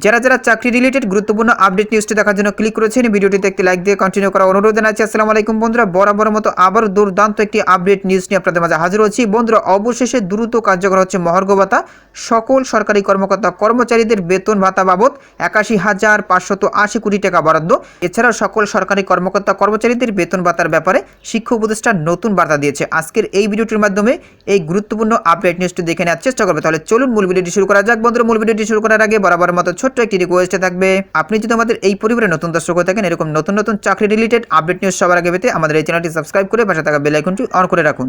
যারা যারা চাকরি রিলেটেড গুরুত্বপূর্ণ আপডেট নিউজটি দেখার জন্য ক্লিক করেছেন, ভিডিওটিতে একটি লাইক দিয়ে কন্টিনিউ করা অনুরোধ জানাচ্ছি। আসসালামু আলাইকুম বন্ধুরা, বরাবর মতো আবার দুর্দান্ত একটি আপডেট নিউজ নিয়ে আপনাদের মাঝে হাজির হচ্ছি। বন্ধুরা, অবশেষে দ্রুত কার্যকর হচ্ছে মহার্ঘ সকল সরকারি কর্মকর্তা কর্মচারীদের বেতন ভাতা বাবদ একাশি হাজার পাঁচশত আশি কোটি টাকা বরাদ্দ। এছাড়াও সকল সরকারি কর্মকর্তা কর্মচারীদের বেতন ভাতার ব্যাপারে শিক্ষা উপদেষ্টা নতুন বার্তা দিয়েছে। আজকের এই ভিডিওটির মাধ্যমে এই গুরুত্বপূর্ণ আপডেট নিউজটি দেখে নেওয়ার চেষ্টা করবে। তাহলে চলুন মূল ভিডিওটি শুরু করা যাক। বন্ধুরা, মূল ভিডিওটি শুরু করার আগে বরাবর মতো ছোট্ট একটি রিকোয়েস্টে থাকবে, আপনি যদি আমাদের এই পরিবারে নতুন দর্শক হয়ে থাকেন, এরকম নতুন নতুন চাকরি রিলেটেড আপডেট নিউজ সবার আগে পেতে আমাদের এই চ্যানেলটি সাবস্ক্রাইব করে পাশে থাকা বেল আইকনটি অন করে রাখুন।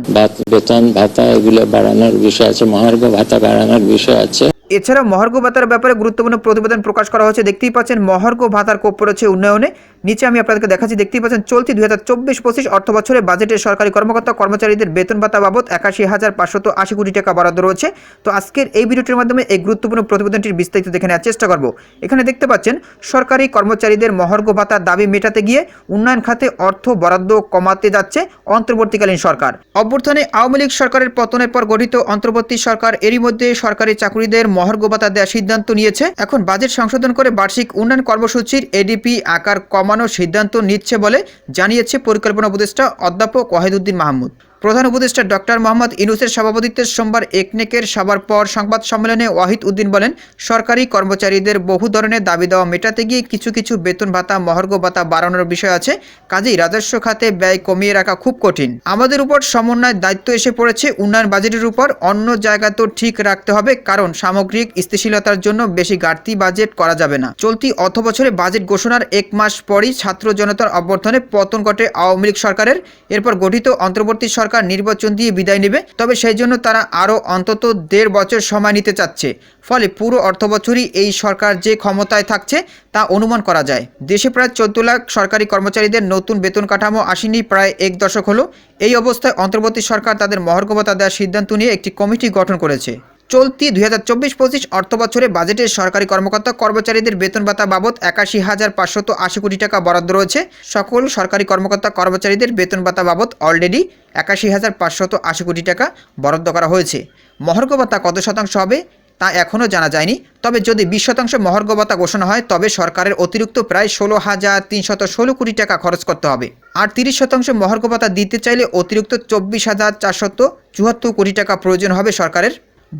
বেতন, ভাতা, এগুলো বাড়ানোর বিষয় আছে, মহার্ঘ ভাতা বাড়ানোর বিষয় আছে। এছাড়া মহার্ঘ ভাতার ব্যাপারে গুরুত্বপূর্ণ প্রতিবেদন প্রকাশ করা হয়েছে। দেখতেই পাচ্ছেন, মহার্ঘ ভাতার কোপ পড়েছে উন্নয়নে। নিচে আমি আপনাদেরকে দেখাচ্ছি, দেখতেই পাচ্ছেন, চলতি দুই হাজার চব্বিশ পঁচিশ অর্থ বছরে বাজেটের সরকারি কর্মকর্তা কর্মচারীদের বেতন ভাতা বাবদ একাশি হাজার পাঁচশত আশি কোটি টাকা বরাদ্দ রয়েছে। তো আজকের এই ভিডিওটির মাধ্যমে এই গুরুত্বপূর্ণ প্রতিবেদনটির বিস্তারিত দেখে নেওয়ার চেষ্টা করব। এখানে দেখতে পাচ্ছেন, সরকারি কর্মচারীদের মহার্ঘ ভাতার দাবি মেটাতে গিয়ে উন্নয়ন খাতে অর্থ বরাদ্দ কমাতে যাচ্ছে অন্তর্বর্তীকালীন সরকার। অভ্যর্থনে আওয়ামী লীগ সরকারের পতনের পর গঠিত অন্তর্বর্তী সরকার, এরই মধ্যে সরকারি চাকুরিদের মহার্ঘ দেওয়ার সিদ্ধান্ত নিয়েছে। এখন বাজেট সংশোধন করে বার্ষিক উন্নয়ন কর্মসূচির এডিপি আকার কমানোর সিদ্ধান্ত নিচ্ছে বলে জানিয়েছে পরিকল্পনা উপদেষ্টা অধ্যাপক ওয়াহিদুদ্দিন মাহমুদ। প্রধান উপদেষ্টা ডক্টর মোহাম্মদ ইনুসের সভাপতিত্বে সোমবার একনেকের সবার পর সংবাদ সম্মেলনে ওয়াহিদ উদ্দিন বলেন, সরকারি কর্মচারীদের বহু ধরনের দাবি দেওয়া মেটাতে গিয়ে কিছু কিছু বেতন ভাতা মহার্ঘ ভাতা বাড়ানোর বিষয় আছে। কাজেই রাজস্ব খাতে ব্যয় কমিয়ে রাখা খুব কঠিন। আমাদের উপর সমন্বয় দায়িত্ব এসে পড়েছে উন্নয়ন বাজেটের উপর। অন্য জায়গা তো ঠিক রাখতে হবে, কারণ সামগ্রিক স্থিতিশীলতার জন্য বেশি ঘাটতি বাজেট করা যাবে না। চলতি অর্থ বছরে বাজেট ঘোষণার এক মাস পরই ছাত্র জনতার অভ্যর্থনে পতন ঘটে আওয়ামী লীগ সরকারের। এরপর গঠিত অন্তর্বর্তী সরকার নির্বাচন দিয়ে বিদায় নেবে, তবে সেই জন্য তারা আরও অন্তত দেড় বছর সময় নিতে চাচ্ছে। ফলে পুরো অর্থ বছরই এই সরকার যে ক্ষমতায় থাকছে তা অনুমান করা যায়। দেশে প্রায় চোদ্দ লাখ সরকারি কর্মচারীদের নতুন বেতন কাঠামো আসেনি প্রায় এক দশক হলো। এই অবস্থায় অন্তর্বর্তী সরকার তাদের মহর্গবতা দেওয়ার সিদ্ধান্ত নিয়ে একটি কমিটি গঠন করেছে। চলতি দুই হাজার চব্বিশ পঁচিশ অর্থ বছরে বাজেটের সরকারি কর্মকর্তা কর্মচারীদের বেতন ভাতা বাবদ একাশি হাজার পাঁচশত আশি কোটি টাকা বরাদ্দ রয়েছে। সকল সরকারি কর্মকর্তা কর্মচারীদের বেতন ভাতা বাবদ অলরেডি একাশি হাজার পাঁচশত আশি কোটি টাকা বরাদ্দ করা হয়েছে। মহর্গ ভাতা কত শতাংশ হবে তা এখনও জানা যায়নি। তবে যদি বিশ শতাংশ মহর্গ ভাতা ঘোষণা হয়, তবে সরকারের অতিরিক্ত প্রায় ষোলো হাজার তিনশত ষোলো কোটি টাকা খরচ করতে হবে। আর তিরিশ শতাংশ মহর্গ ভাতা দিতে চাইলে অতিরিক্ত চব্বিশ হাজার চারশত চুয়াত্তর কোটি টাকা প্রয়োজন হবে সরকারের।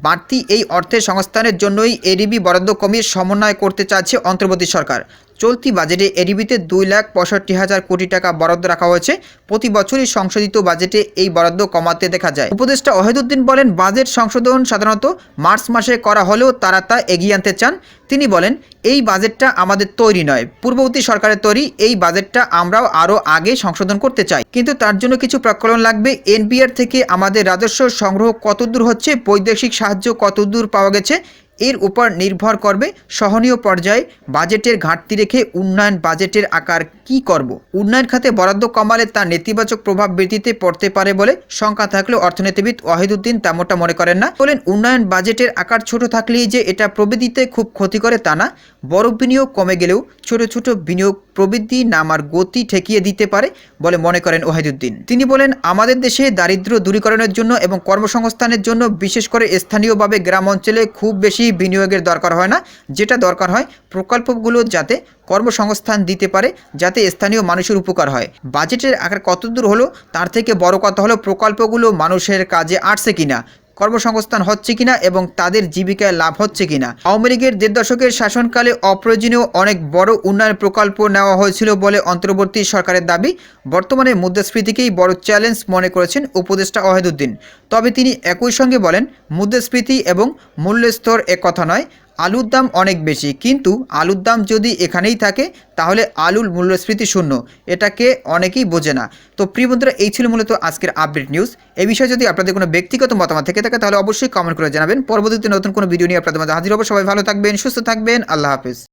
বাড়তি এই অর্থের সংস্থানের জন্যই এডিবি বরাদ্দ কমিয়ে সমন্বয় করতে চাচ্ছে অন্তর্বর্তী সরকার। চলতি বাজেটে এডিবিতে দুই লাখ পঁয়ষট্টি হাজার কোটি টাকা বরাদ্দ রাখা হয়েছে। প্রতি বছরই সংশোধিত বাজেটে এই বরাদ্দ কমাতে দেখা যায়। উপদেষ্টা ওয়াহিদুদ্দিন বলেন, বাজেট সংশোধন সাধারণত মার্চ মাসে করা হলেও তারা তা এগিয়ে আনতে চান। তিনি বলেন, এই বাজেটটা আমাদের তৈরি নয়। পূর্ববর্তী সরকারের তৈরি এই বাজেটটা আমরাও আরও আগে সংশোধন করতে চাই। কিন্তু তার জন্য কিছু প্রকলন লাগবে। এনপিআর থেকে আমাদের রাজস্ব সংগ্রহ কতদূর হচ্ছে? বৈদেশিক সাহায্য কতদূর পাওয়া গেছে? এর উপর নির্ভর করবে সহনীয় পর্যায়ে বাজেটের ঘাটতি রেখে উন্নয়ন বাজেটের আকার কি করব। উন্নয়ন খাতে বরাদ্দ কমালে তা নেতিবাচক প্রভাব বৃদ্ধিতে পড়তে পারে বলে শঙ্কা থাকলেও অর্থনীতিবিদ ওয়াহিদুদ্দিন তেমনটা মনে করেন না। বলেন, উন্নয়ন বাজেটের আকার ছোট থাকলেই যে এটা প্রবৃদ্ধিতে খুব ক্ষতি করে তা না। বড় বিনিয়োগ কমে গেলেও ছোট ছোট বিনিয়োগ প্রবৃদ্ধি নামার গতি ঠেকিয়ে দিতে পারে বলে মনে করেন ওয়াহিদুদ্দিন। তিনি বলেন, আমাদের দেশে দারিদ্র দূরীকরণের জন্য এবং কর্মসংস্থানের জন্য বিশেষ করে স্থানীয়ভাবে গ্রাম অঞ্চলে খুব বেশি বিনিয়োগের দরকার হয় না। যেটা দরকার হয়, প্রকল্পগুলো যাতে কর্মসংস্থান দিতে পারে, যাতে স্থানীয় মানুষের উপকার হয়। বাজেটের আকার কতদূর হলো, তার থেকে বড় কথা হলো প্রকল্পগুলো মানুষের কাজে আসছে কিনা। কর্মসংস্থান হচ্ছে কিনা এবং তাদের জীবিকায় লাভ হচ্ছে কিনা? আওয়ামী লীগের দেড় দশকের শাসনকালে অপ্রয়োজনীয় অনেক বড় উন্নয়ন প্রকল্প নেওয়া হয়েছিল বলে অন্তর্বর্তী সরকারের দাবি। বর্তমানে মুদ্রাস্ফীতিকেই বড় চ্যালেঞ্জ মনে করেছেন উপদেষ্টা ওয়াহিদুদ্দিন। তবে তিনি একই সঙ্গে বলেন, মুদ্রাস্ফীতি এবং মূল্যস্তর কথা নয় আলুর দাম অনেক বেশি। কিন্তু আলুর দাম যদি এখানেই থাকে, তাহলে আলুর মূল্যস্ফীতি শূন্য। এটাকে অনেকেই বোঝে না। তো প্রিয় বন্ধুরা, এই ছিল মূলত আজকের আপডেট নিউজ এই বিষয়ে যদি আপনাদের কোনো ব্যক্তিগত মতামত থেকে থাকে, তাহলে অবশ্যই কমেন্ট করে জানাবেন। পরবর্তীতে নতুন কোনো ভিডিও নিয়ে আপনাদের মাঝে হাজির হব। সবাই ভালো থাকবেন, সুস্থ থাকবেন। আল্লাহ হাফিজ।